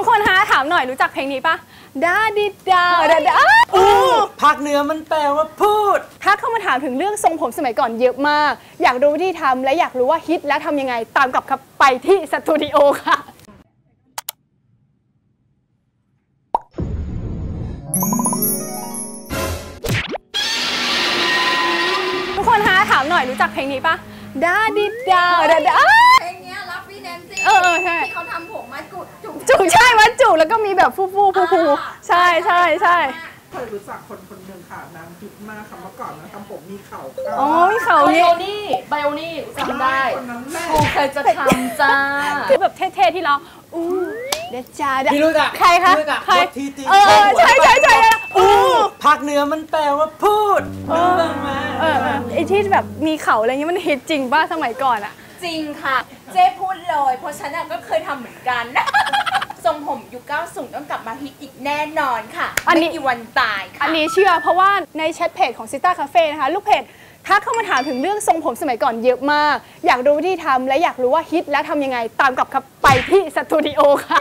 ทุกคนฮะถามหน่อยรู้จักเพลงนี้ปะดาดิดาดาดาอู้ภาคเหนือมันแปลว่าพูดถ้าเข้ามาถามถึงเรื่องทรงผมสมัยก่อนเยอะมาก อยากรู้วิธีทำและอยากรู้ว่าฮิตและทำยังไงตามกับครับไปที่สตูดิโอค่ะทุกคนฮะถามหน่อยรู้จักเพลงนี้ปะดาดิดาดาดา ออเออใช่ ที่เขาทำผมมาจุดจุกจุกใช่วัดจุกแล้วก็มีแบบฟูฟูฟูฟูใช่ใช่ใช่ เคยรู้จักคนคนหนึ่งค่ะนางฮิตมากค่ะเมื่อก่อนนะทำผมมีเข่าอ๋อมีเขาไบเนี่โอยนี่ไบโอนี่จำได้คนนั้นแหละกูเคยจะทำจ้า คือแบบเท่ๆที่เราอู้เดจาดาพี่รู้จักใครคะพี่รู้จักใครรถทีตีเออใช่ใช่ใช่อู้ภาคเหนือมันแปลว่าพูดรู้บ้างไหม เออเออไอที่แบบมีเขาอะไรเงี้ยมันฮิตจริงป่ะสมัยก่อนอะ จริงค่ะ เจ๊พูดเลย เพราะฉันน่ะก็เคยทำเหมือนกัน ทรงผมยุค90ต้องกลับมาฮิตอีกแน่นอนค่ะอันนี้ ไม่กี่วันตายค่ะ อันนี้เชื่อเพราะว่าในแชทเพจของซิต้าคาเฟ่นะคะ ลูกเพจทักเข้ามาถามถึงเรื่องทรงผมสมัยก่อนเยอะมาก อยากรู้วิธีทำและอยากรู้ว่าฮิตและทำยังไงตามกับครับไปที่สตูดิโอค่ะ